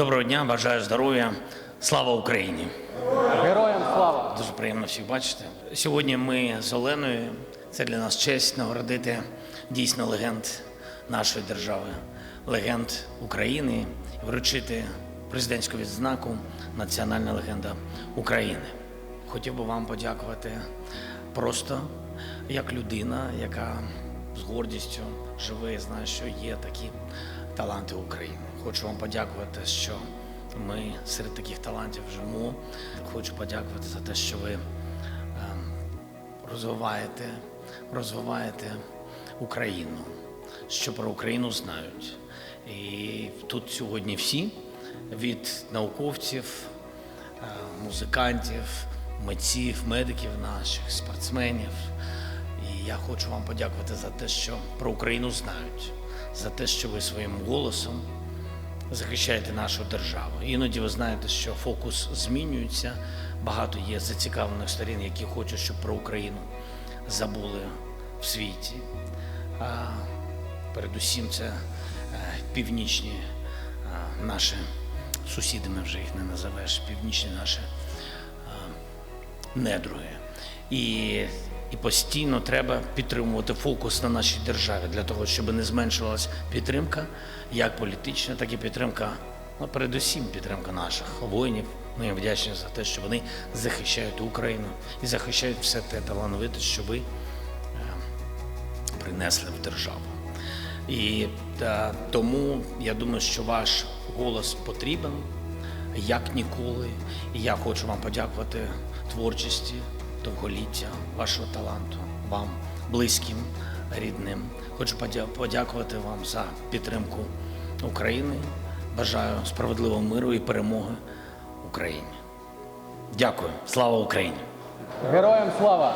Доброго дня, бажаю здоров'я. Слава Україні! Героям слава! Дуже приємно всіх бачити. Сьогодні ми з Оленою. Це для нас честь нагородити дійсно легенд нашої держави, легенд України, вручити президентську відзнаку Національна легенда України. Хотів би вам подякувати просто як людина, яка з гордістю живе і знає, що є такі таланти України. Хочу вам подякувати, що ми серед таких талантів живемо. Хочу подякувати за те, що ви ем, розвиваєте, розвиваєте Україну, що про Україну знають. І тут сьогодні всі від науковців, е, музикантів, митців, медиків наших, спортсменів. І я хочу вам подякувати за те, що про Україну знають, за те, що ви своїм голосом захищаєте нашу державу. Іноді ви знаєте, що фокус змінюється. Багато є зацікавлених сторін, які хочуть, щоб про Україну забули в світі. А передусім це е, північні наші сусіди, ми вже їх не називаєш, північні наші недруги. І, і постійно треба підтримувати фокус на нашій державі для того, щоб не зменшувалась підтримка, як політична, так і підтримка, ну, передусім підтримка наших воїнів. Ми їм вдячні за те, що вони захищають Україну і захищають все те талановите, що ви е, принесли в державу. І та, тому я думаю, що ваш голос потрібен як ніколи. І я хочу вам подякувати творчості, довголіття, вашого таланту, вам близьким, рідним. Хочу подякувати вам за підтримку України. Бажаю справедливого миру і перемоги Україні. Дякую. Слава Україні! Героям слава!